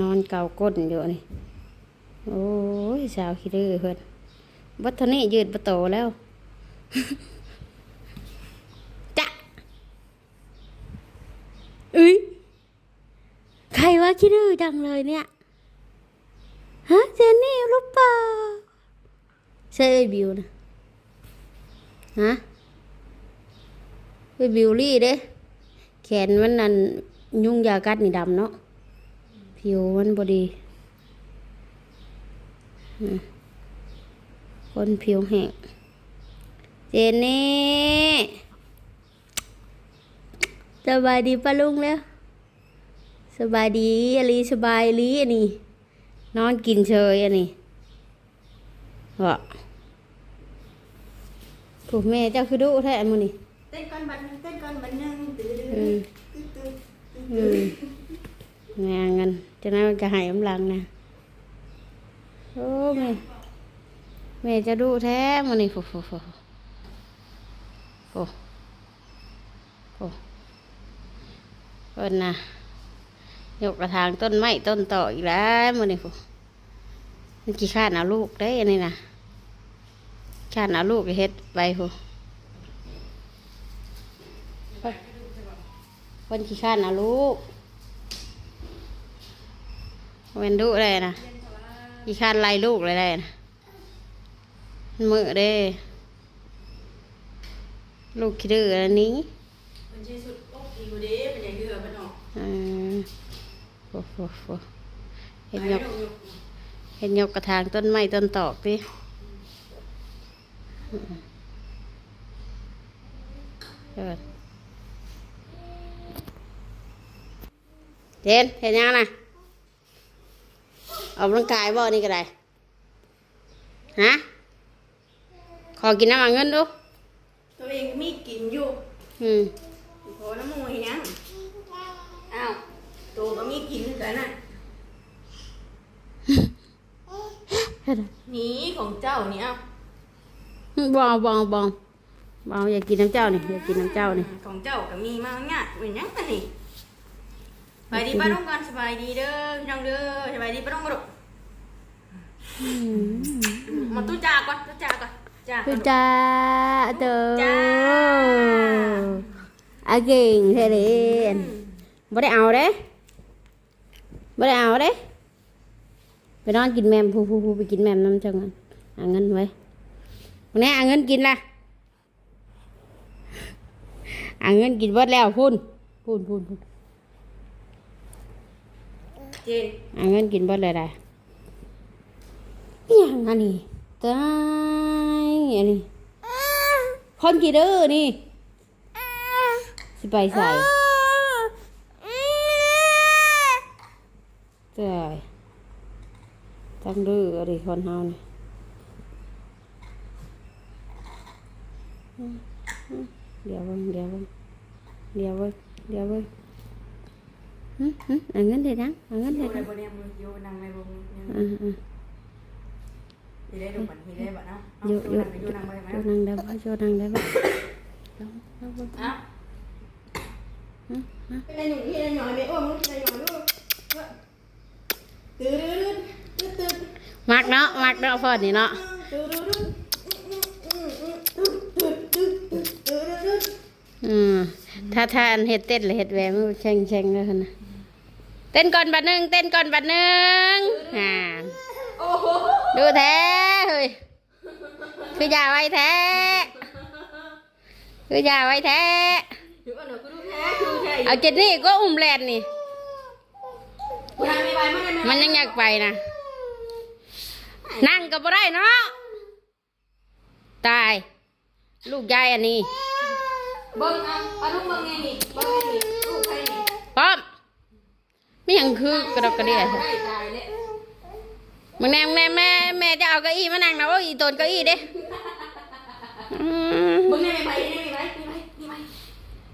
นอนเกาก้นอยู่นี่ โอ้ยสาวขี้ดื้อเพิ่อนบัดเท่านี้ยืดประโตแล้วจะเอ้ยใครว่าขี้ดื้อจังเลยเนี่ยฮะเจนนี่รู้เปล่าใช่ไอ้บิวนะฮะไอ้บิวลี่เด้ แขนมันนั่นยุ่งยากัดนี่ดำเนาะ ผิวมันบดีอืมคนผิวแห้งเจนนี่สบายดีป้าลุงแล้วสบายดีอลีสบายอลีอันนี้นอนกินเชยอันนี้วะผู้แม่เจ้าคือดุแท้มื้อนี่เต้นก่อนบัดหนึงเต้นก่อนบัดหนึงตื้อดื้ออืมตื้อตื้ออืม งานเงินจะนั้นมันก็หายกำลังนะโอ้แม่แม่จะดูแท้มันนี่โฟโฟโฟโฟโฟเพิ่นนะยกกระถางต้นไม้ต้นต่ออีกแล้วมันนี่โฟมันกี่ข้านาลูกได้อันนี้นะข้านาลูกเฮ็ดไปโฟเพิ่นกี่ข้านเอาลูก เวนดุเลยนะกี่ข้านไล่ลูกเลยได้นะมันมือเด้ ลูกคิดดื้ออันนี้มันใช้สุดโอ๊กอีกูเด้มันยังเดือมันออกอืมโอ้โหโหเห็นไปยกลูกเห็นยกกระถางต้นไม้ต้นตอกดิเออเจนเห็นยังนะ ออกกำลังกายบ่นี่ก็ได้ฮะขอกินน้ำมันเงินดูตัวเองมีกินอยู่อืมโหน้ำมูกเห็นยังอ้าวตัวก็มีกินเหมือนกันน่ะนี่ของเจ้านี่เอ้าบองบองบองบองอยากกินน้ำเจ้านี่อยากกินน้ำเจ้านี่ของเจ้าก็มีมาง่ายเหมือนยังกันนี่ส บายดีป้าต้องกันสบายดีเด้อพี่น้องเด้อสบายดีป้าต้องกระโดดมาตู้จ่าก่อนตู้จ่าก่อนจ่าก่คุอนณจ้าเตอจ้าอาเก่งแท้เลยบ่ได้เอาเด้บ่ได้เอาเด้ไปนอนกินแมมผู้ผู้ผู้ไปกินแมมน้ำจังเงินเอาเงินไว้วันนี้เอาเงินกินละเอาเงินกินเบิดแล้วพุ่นพุ่นพุ่นพุ่น เจนเอาเงินกินบิดเลยได้อย่างอันนี้ตายอันนี้คนกี่เด้อนี่สิไปใส่ตายตั้งดื้ออะไรคนเฮานี่เดี๋ยวเบิ่งเดี๋ยวเบิ่งเดี๋ยวเบิ่งเดี๋ยวเบิ่งหึหึเอาเงินเด็ดยังเอาเงินโยเด็ดในยังบนเนี่ยมือโยนังในบนเนี่ยอ่าอ่าที่ได้ดูบันที่ได้บันเนาะโยวกอะไรหน่อย ลูกตื่นตื่นตื่นมักเนาะมักเนาะพอนี่เนาะตื่นตื่นตื่นตื่นตื่นตื่นตื่นอืมถ้าถ้าอันเฮ็ดเต้นหรือ เฮ็ดแหวมันแช่งแช่งๆเลยหั่นน่ะเต้นก่อนบัดหนึงเต้นก่อนบัดหนึงอ่าโอ้โหดูแท้เฮ้ยคืออย่าไว้แท้คืออย่าไว้แท้ดูอะหนูก็ดูแท้ดูแท้เอาเจนนี่ก็อุ้มแลนนี่กูทำไม่ไหวไม่ได้มันยังอยากไปนะนั่งก็บ่ได้เนาะตาย ลูกยายอันนี้เบิ้งอะเอาลูกเบิ้งไงนี่เบิ้งไงนี่ลูกใครนี่พร้อม ไม่ยังคือกระดกกระเดียได้ตายเลยมึงแน่มึงแน่แม่แม่จะเอาเก้าอี้มานั่งนะโอ้ยอีตนเก้าอี้เด้อืมเบิ้งไงไม่ไปไม่ไป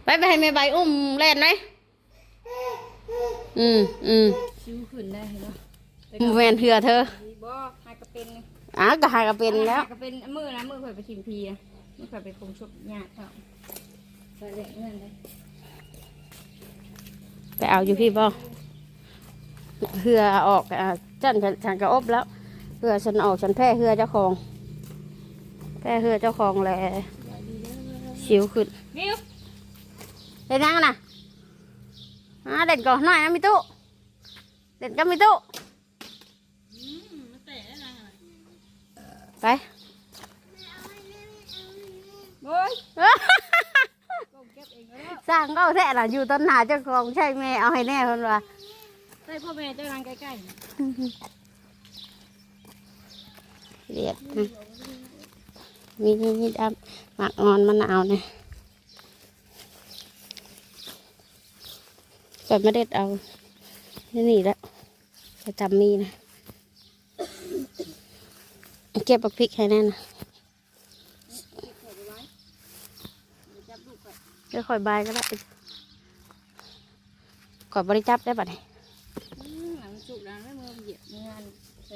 ไม่ไปไม่ไปไปไปให้แม่ใบอุ้มเล่นไหมอืมอืมชิวขึ้นได้เหรอแมนเถื่อเธอบ่หากระเป็นอ้าวก็หากระเป็นแล้วก็เป็นมือนะมือข่อยไปทิมพีอะมือข่อยไปคงชุบหยาดเขาไปเด็กเงินเลยไปเอาอยู่พี่บ่ เหือออกอะจันฉันฉันก็อบแล้วเหือฉันออกฉันแพ้เหือเจ้าของแพ้เหือเจ้าของแหละสิวขึ้นวิวเล่นยังนะอ่าเล่นก่อนหน่อยนะมิตุเล่นกับมิตุมาเตะได้ยังไงไปโอ้ยก็เก็บเองแล้วสร้างก็แท้ล่ะอยู่ต้นหนาเจ้าของใช่แม่เอาให้แน่คนว่า ใส่พ่อแม่เจ้านางใกล้เรียดนะมีนี่นี่ดำหมักงอนมะนาวเนี่ยก่อนไม่ได้เอานี่นี่แล้วจะจำมีนะ เก็บบักพริกให้แน่นะเดี๋ยวคอยบายก็ได้ก่อนบริจับได้ป่ะเนี่ย ๆหลังจุกดังไม่มือเหยียบง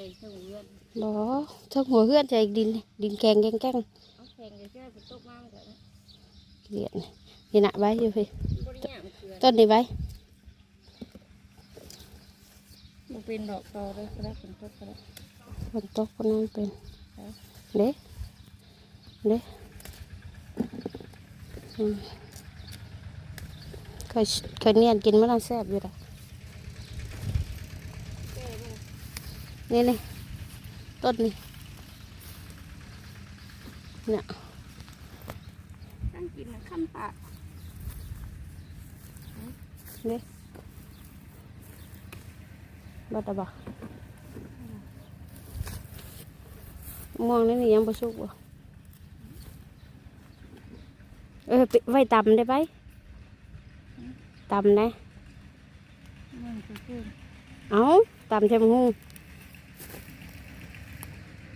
านใส่ถุงเงินบอทั้งหัวเพื่อนใจดิน ดินแกงแกงแกงเอาแข่งกันเชื่อไปตกมาเถอะนะเรียนนี่นะใบอยู่พี่บริยามเกลือต้นนี้ใบมันเป็นดอกตอเลยก็ได้เป็นต้นก็ได้ฝนตกก็นั่นเป็นเด้เด้อืมเคยเคยเนียนกินมะนาวแซ่บอยู่ละ นี่นี่ต้นนี้เนี่ยตั้งกินนะขั้นปากเด้บัตรบักม่วงนี่นี่ยังบ่สุกบ่เออไปไว้ตำได้ไปตำนะมันคือคือเอาตำใช่ไหมฮู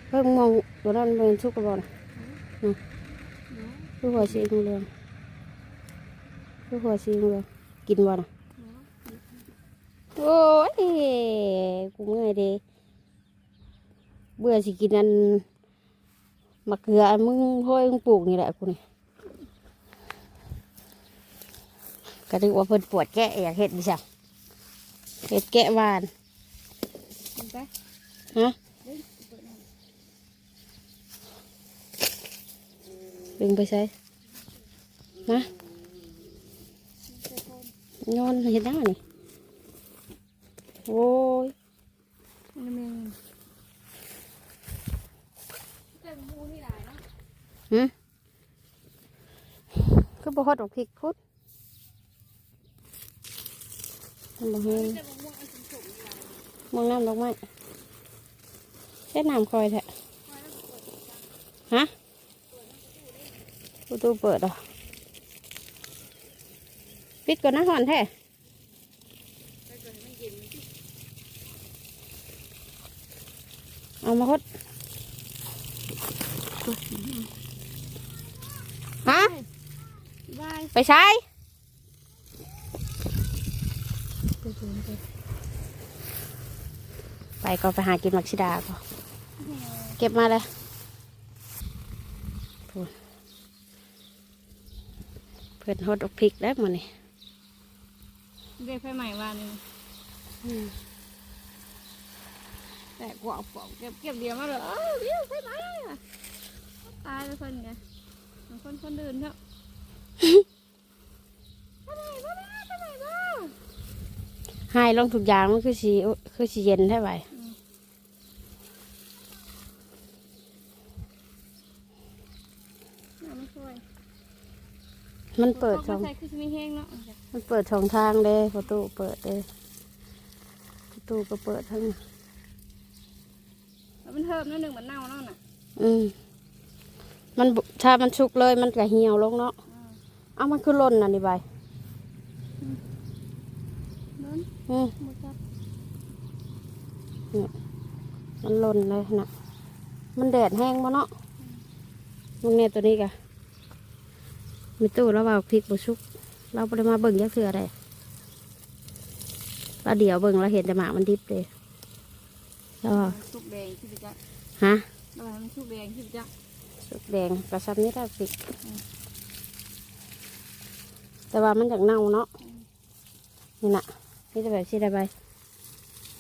เพิ่งมองตัวนั้นเป็นสุกกระบอกนะลูกหัวสีเหลืองลูกหัวสีเหลืองกินบ่นะโอ้ยกูเมื่อยเด้เบื่อสิกินอันมะเขืออันมึงห้อยมึงปลูกนี่แหละกูนี่ก็นึกว่าเพิ่นปวดแกะอยากเห็ดดิฉันเห็ดแกะหวานกินไปฮะ ดึงไปใส่มาโยนเห็นได้นี่โอ้ยมันมีเจ้ามูที่าะหืมคือบ่ฮอดดอกพริกพุดบ่เห็นเจ้าม่วงอันสูงสูงที่ไหนมองน้ำดอกไม้แค่น้ำคอยแท้ฮะ ประตูเปิดอะปิดก่อนนะหอนแท้เอามาคดฮะไปใช้ไปก็ไปหากินมักชิดาก็เก็บมาเลยพูนเพื่อนฮดอกพริกแล้วมันนี่เรียกไฟใหม่วันนึงแต่กว่าปอกเก็บเก็บเดียวมาเลยเออเรียกไฟใหม่อะตายไปคนไงมันคนคนอื่นเถอะไปไหนไปไหนไปไหนบ้างให้ลงทุกอย่างมันคือสีคือสีเย็นใช่ไหมน้ำไม่ช่วย มันเปิดช่ช่อองงใส่คือจะไม่แห้งเนาะมันเปิดช่องทางเลยประตูเปิดเลยประตูก็เปิดทั้งแล้วมันเทิมนิดหนึ่งมันเน่าเนาะน่ะอืมมันบุถ้ามันชุกเลยมันก็เหี่ยวลงเนาะอ่าเอามันคือหล่นน่ะนี่ใบนั่นอืมหมดจับมันหล่นเลยนะมันแดดแห้งบ่เนาะมึงเนี่ยตัวนี้กะ มีตู้แล้วว่าพริกบุชุก เราไปมาเบิ่งยักเสือได้เราเดี๋ยวเบิ่งเราเห็นแต่หมากมันดิบเลยแล้วว่าสุกแดงที่ไปจับฮะแล้วมันสุกแดงที่ไปจับสุกแดงกระชับนี่ได้พริก แต่ว่ามันจากเน่าเนาะนี่น่ะนี่จะแบบชีได้ใบ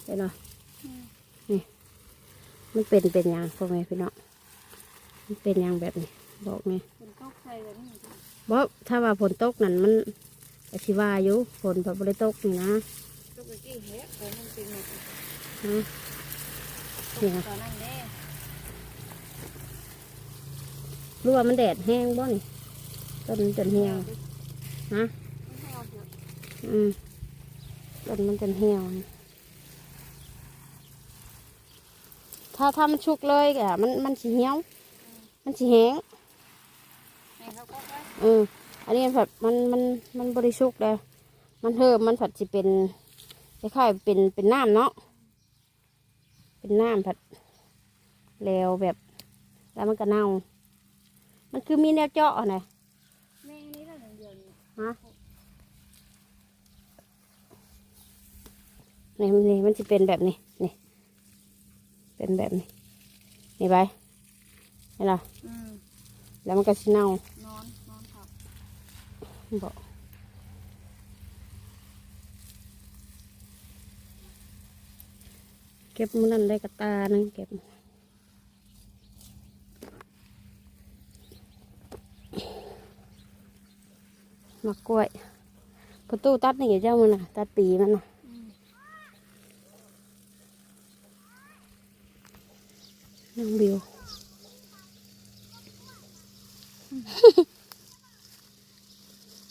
เห็นไหมอืมนี่ มันเป็นเป็นอย่างพ่อแม่พี่น้องมันเป็นอย่างแบบนี้บอกไงเป็นข้าวไข่แบบนี้ บอกถ้าว่าฝนตกนั่นมันอธิว่าอยู่ฝนแบบบริตกนี่นะลูกเมื่อกี้เฮ้ยแต่มันเป็นหมดฮะนี่นะตอนนั้นเด้รู้ว่ามันแดดแห้งบ่นี่ต้นมันจนเหี่ยวฮะไม่ให้เอาเถอะอืมต้นมันจนเหี่ยวนี่ถ้าถ้ามันชุกเลยอะมันมันสีเหี่ยวมันสีแห้งให้เขาก็ไป เออ อันนี้ผัดมันมันมันบริสุกเลยมันเพิ่มมันผัดสิเป็นคล้ายๆเป็นเป็นน้ำเนาะ เป็นน้ำผัดแล้วแบบ แล้วมันก็เน่า มันคือมีแนวเจาะนะแม่นี่ละหนึ่งเดียวนี่ฮะนี่มันนี่มันจะเป็นแบบนี้นี่ เป็นแบบนี้นี่ไปเห็นหรออืมแล้วมันก็สิเน่า นอนนอนครับ บอกเก็บมันนั่นได้กระตานึงเก็บมะกล้วยประตูตัดนี่เจ้ามันน่ะ ตัดปีมันน่ะน้องบิว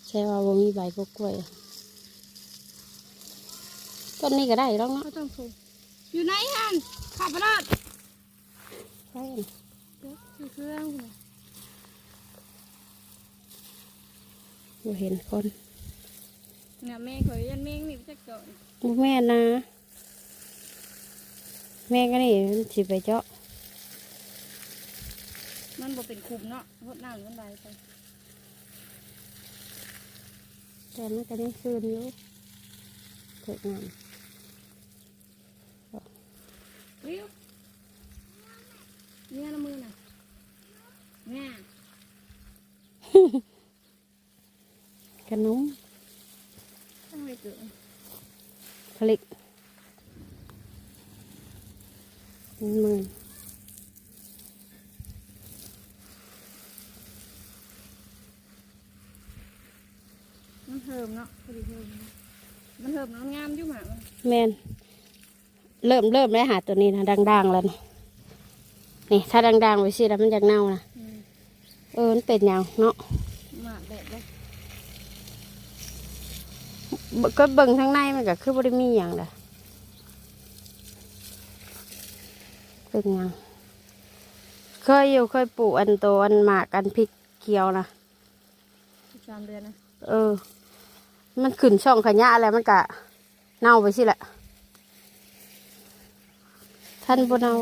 ใช่ว่าบ่มีใบกล้วยอะต้นนี้ก็ได้แล้วเนาะก็ต้องถูกอยู่ไหนฮันขับไปรอดใช่เดี๋ยวอยู่เครื่องเลยบ่เห็นคนเนี่ยแม่เคยยันแม่งนี่จะเกิดบ่แม่นนะ แม่ก็นี่มันสิไปเจาะมันบ่เป็นคุมเนาะรดน้ำมันไหลไป แต่มันก็ได้คืนอยู่เกิดงานเร็วเนี่ยละมือน่ะแม่ขนมต้องไปเกิดผลิตมือมัน เทิมเนาะพอดีเทิมมันเทิมมันงามอยู่หมามันแมนเริ่มเริ่มได้หาตัวนี้นะดังๆแล้วนี่นี่ถ้าดังๆไว้สิแล้วมันจะเน่านะอืมเออมันเป็นอย่างเนาะหมาแดดเลยเบิ่งก็เบิ่งข้างในมันก็คือบ่ได้มีอย่างละเป็นหยังเคยอยู่เคยปลูกอันโตอันหมากอันพริกเขียวนะสิบสามเดือนนะ เออ มันขึ้นช่องขยะอะไรมันกะเน่าไปสิแหละ ท่านบนเน่า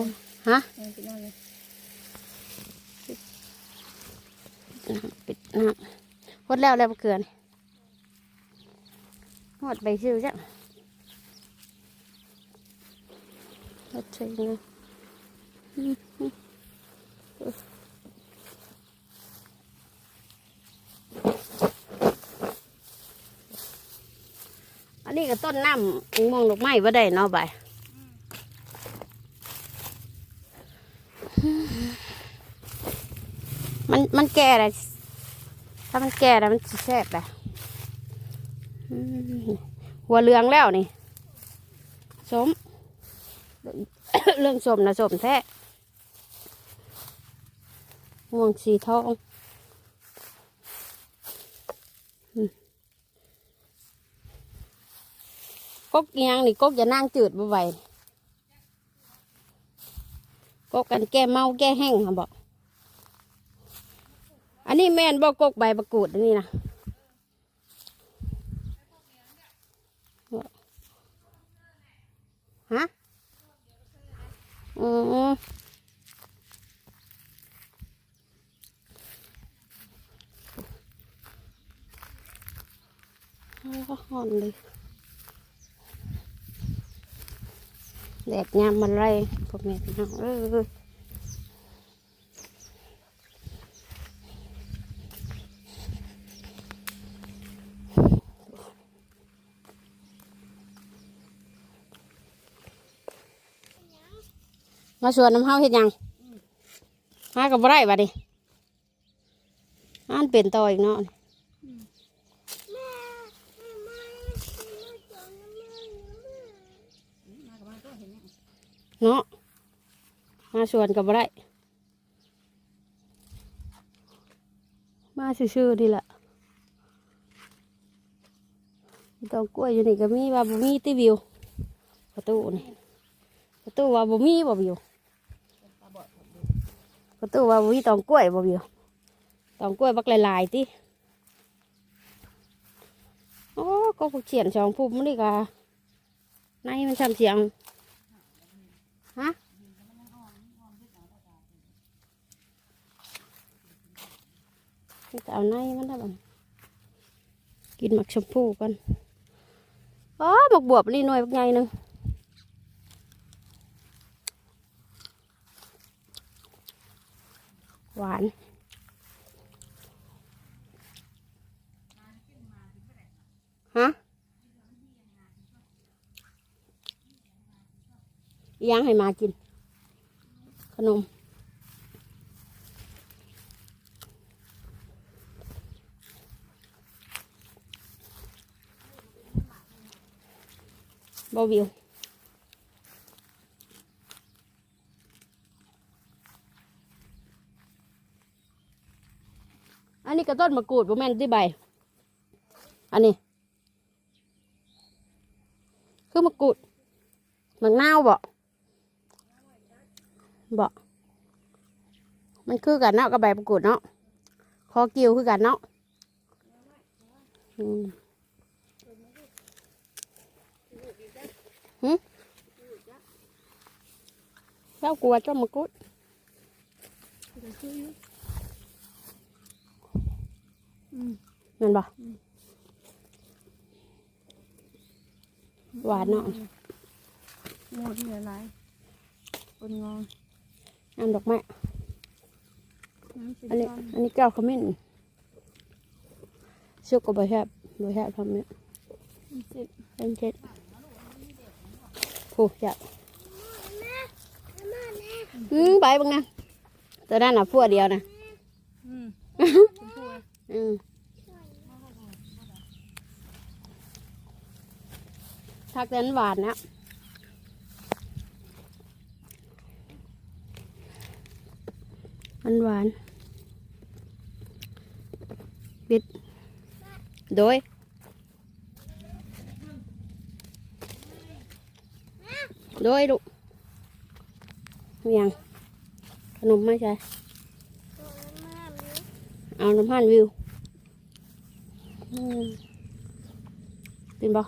ฮะปิดน้ำหมดแล้วแล้วมะเกลือนี่หมดใบซิวจ้ะหมดใช่ไงอืมอืมอั นนี้ก็ต้นน้ำมองดอกไม้ว่าได้เนาะใบมันมันแก่เลยถ้ามันแก่แล้วมันสิแซ่บเลยอืมหัวเหลืองแล้วนี่สม เรื่องสมนะสมแท้ม่วงสีทองอืม กกอิหยังนี่กกอย่านั่งจืดบ่ไหวกกกันแก้เมาแก้แห้งค่ะบอก อันนี้แม่นบอกกกใบประกูดอันนี้นะฮะอือ้โหหอนเลย แดดยามมันไรพวกแม่พี่น้องเอ้ยมาชวนน้ำเฮาเฮ็ดหยังมากับบ่ได้บัดนี้อ่านเป็นต่ออีกเนาะ เนาะมาชวนกับได้มาซื่อๆนี่แหละดอกกล้วยอยู่นี่ก็มีว่าบ่มีติวิวประตูนี่ประตูว่าบ่มีบ่วิวประตูว่าบ่มีตองกล้วยบ่วิวตองกล้วยบักหลายๆติโอ้ก็พวกเฉียนสองพุ่มมันนี่กะในมันช้ำเสียง ฮะจะเอาในมันได้บ่กินหมักชมพูกันอ๋อหมักบวบนี่หน่วยบักใหญ่หนึ่งหวานฮะ อิหยังให้มากิน ขนมบวิวอันนี้ก็ต้นมะกรูดบ่แม่นที่ใบ อันนี้ คือมะกรูดมันนาวบ่ บ่มันคือกันเนาะกับใบมะกรูดเนาะคอเกี่ยวคือกันเนาะอืมหึเจ้ากลัวเจ้ามะกรูดอืมเงินบ่หวานเนาะหมดเหลือหลายคนงอง น้ำดอกไม้น้ำสีอันนี้ทองอันนี้แก้วขมิ้นชุกก็บ่แซ่บบ่แซ่บทำเนี่ยน้ำสีเล่นเจ็ดผู้จับอืมไปบังนะตัวนั้นน่ะพวกเดียวนะอืมชมพูอะอืมทักแต่นหวานนะ มันหวานบิดโดยโดยลูกมียังขนมไม่ใช่เอาน้ำพันวิวอืมกินบ่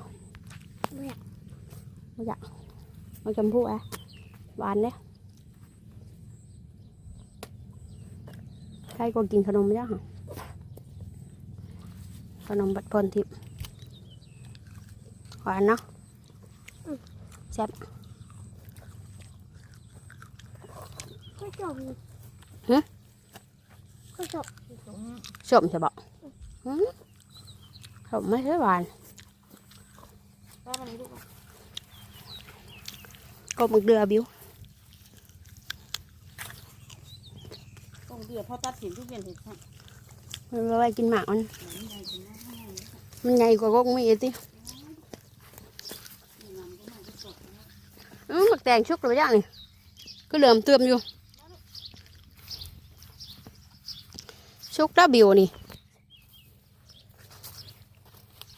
ไม่อยากไม่อยากเอาจำพูอะหวานเนี่ย ใครก็กินขนมยากอะขนมบัดพรทิพย์หวานเนาะแซ่บก็จบฮะก็จบสมใช่บ่หืมสมไม่ใช่หวานก็มันลูกอะก็มึกเดือบิว ต้องเดือดพอตัดสินทุกเย็นเห็ดค่ะมันไว้กินหมากมัน มันใหญ่กว่ากกมีอติอืมหมักแตงชุกหรือยังนี่ก็เหลื่อมเติมอยู่ชุกแล้วบิวนี่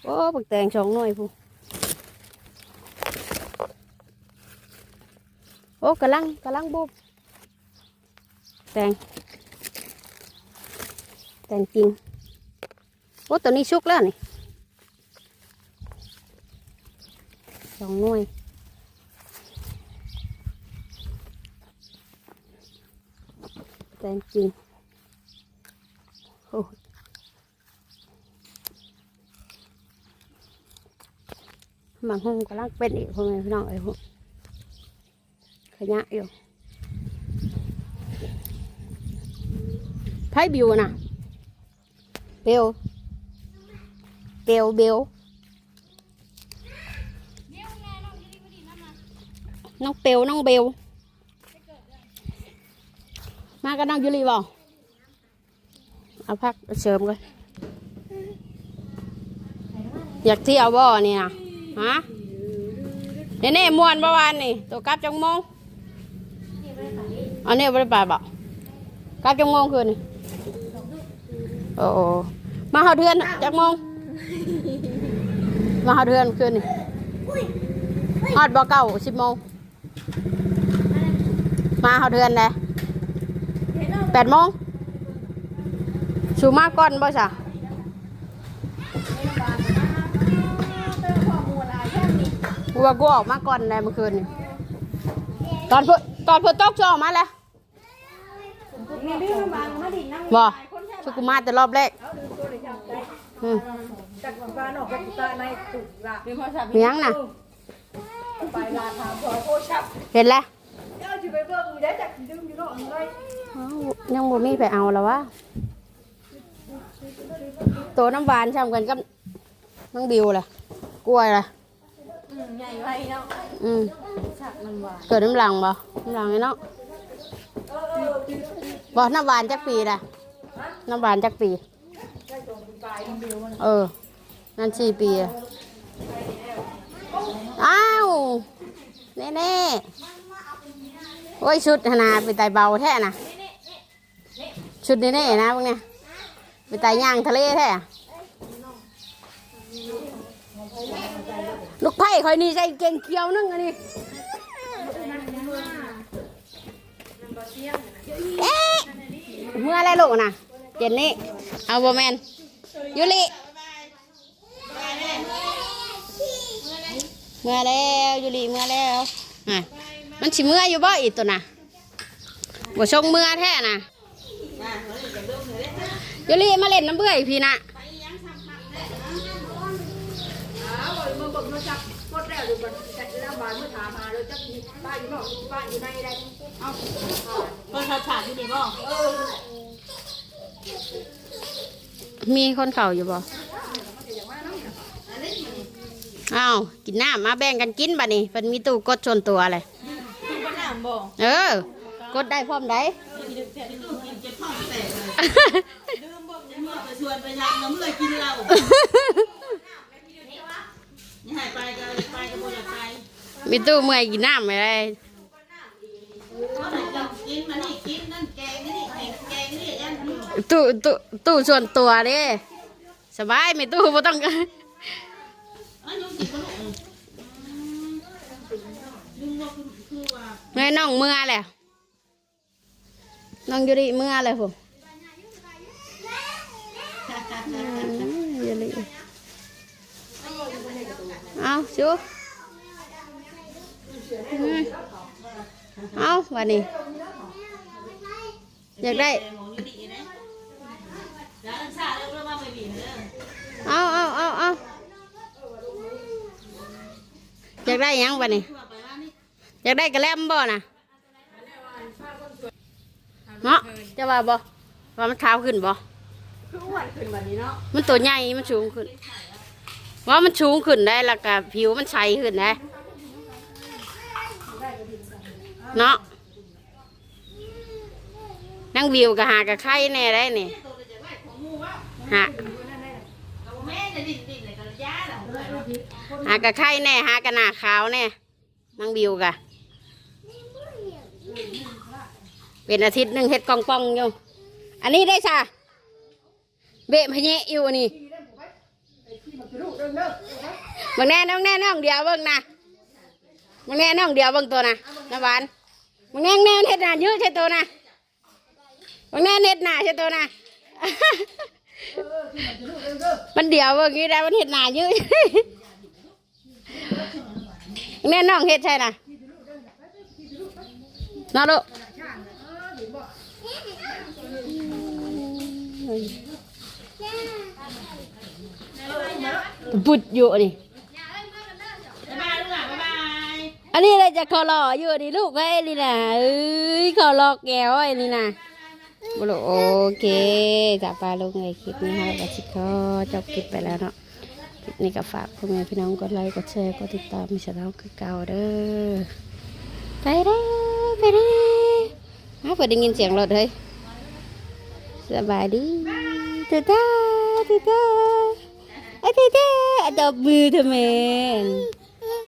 โอ้หมักแตงสองหน่อยพูโอ้กำลังกำลังบุบแตง แตงจริงโอ้ตัวนี้ชุกแล้วนี่สองหน่วยแตงจริงโอ้มังหงกำลังเป็นอีกพ่อแม่พี่น้องเอ้ยพวกขยะอยู่ไพ่บิวน่ะ เบล เบล เบล น้องเปลน้องเบล มาก็นั่งยูรีบ่เอาพักเสริมก่อนอยากเที่ยวบ่นี่นะฮะเน่เน่ๆมวนประวานนี่ตัวกลับจังมงอันนี้บริบาบ่กลับจังมงคืนนี่ โอ้โอ้มาเฮาเดือนจังโมงมาเฮาเดือนคืนนี่ฮอดบ่เก้าสิบโมงมาเฮาเดือนเลยแปดโมงสูมาก่อนบ่จ้ะกูว่ากูออกมาก่อนเลยเมื่อคืนนี่ตอนเพิ่นตอนเพิ่นตกจะออกมาแล้วบ่ กุมาแต่รอบแรกอืมจากบ้านออกไปตาในตุกละเมียงน่ะไปลาทางพอโคชับเห็นแล้วเจ้าจะไปเบิ่งอยู่ได้จากดึงอยู่เนาะเลยอ้าวยังบ่มีไปเอาแล้ววะตัวน้ำหวานช่ำกันกับน้องบิวล่ะกล้วยล่ะใหญ่ไว้เนาะอืมเกิดน้ำหลังบ่น้ำหลังไอ้เนาะบ่น้ำหวานจักปีล่ะ น้ำหวานจักปี เออ นั่นสี่ปีอ้าวแน่แน่ๆโอ้ยชุดหนาไปไตเบาแท้นะชุดนี่แน่ๆนะพวกเนี้ยไปไตย่างทะเลแท้อะลูกไผ่คอยนี่ใจเก่งเกียวนึงอันนี้เอ๊ะเมื่อไรลูกนะ เจนนี่เอาโบแมนยูริเมื่อแล้วยูริเมื่อแล้วมันสิเมื่ออยู่บ่อีกตัวน่ะบ่ชงเมื่อแท้น่ะยูริมาเล่นน้ำเบื่ออีกพี่น่ะเมื่อเบิ่งโทรศัพท์หมดแล้วดูบัดจัดแล้วมาเมื่อถามหาเราจักบ้านอยู่นอกบ้านอยู่ในใดเอาคนเขาฉากที่นี่บ่เออ มีคนเข่าอยู่บ่อ้าวกินน้ำมาแบ่งกันกินบัดนี้เป็นมีตู้กดชนตัวเลยคุณก็น้ำบ่เออ กดได้พร้อมได้ลืมบ่ยังมีไปชวนไปทางน้ำเลยกินเหล้านี่หายไปก็ไปก็บ่อยากไปมีตู้เมื่อยกินน้ำอะไรกินมานี่กินนั่นแกงนี่ ตู้ตู้ตู้ส่วนตัวเด้สบายไม่ตู้บ่ต้องอันนี้กินบ่ลงลืมว่าคือคือว่าเงยน้องเมื่อแหละน้องยูริเมื่อเลยผมอืมยูริเอาชูอืมเอาวันนี้อยากได้ แกงของอยู่ดีนะแล้วอันซ่าแล้วเรามาไม่บีเด้อเอาเอาเอาเอาอยากได้หยังวันนี้คือว่าไปว่านี่อยากได้กระแลมบ่น่ะเนาะจะว่าบ่ว่ามันเท้าขึ้นบ่คืออ้วนขึ้นบัดนี้เนาะมันตัวใหญ่มันสูงขึ้น ว่ามันสูงขึ้นได้แล้วก็ผิวมันใสขึ้นได้เนาะนั่งวิวกับหากับไข่แน่ได้นี่ หาเอาแม่จะกะหากับไข่แน่หากับหนาขาวแน่นังวิวกะเป็นอาทิตย์หนึ่งเฮ็ดกองปองอยู่อันนี้ได้จ้ะเบะพะเยะอยู่นี่บางแน่น้องแน่น้องเดียวเบิ่งนะบางแน่น้องเดียวเบิ่งตัวนะน้ำหวานบางแน่แน่เฮ็ดหนาเยอะใช่ตัวนะบางแน่เฮ็ดหนาใช่ตัวนะ มันเดียวเบิ่งนี้ได้มันเฮ็ดหนาเยอะแม่น้องเฮ็ดใช่นะน้าลูกปุดอยู่นี่บายลูกหลานบายอันนี้อะไรจะคอรออยู่นี่ลูกไอ้นี่นะเอ้ยคอรอแก้วไอ้นี่นะ บุรุโอเคจับปลาลงในคลิปนี้ค่ะวัชิคอจบคลิปไปแล้วเนาะคลิปนี้ก็ฝากพ่อแม่พี่น้องกดไลค์กดแชร์กดติดตามมิชาเราคือเก่าเด้อไปเด้อไปเด้ออ้าวเปิดได้ยินเสียงรถเฮ้ยสบายดีเตต้าเตต้าเอ้ยเตต้าดอกมือทำไม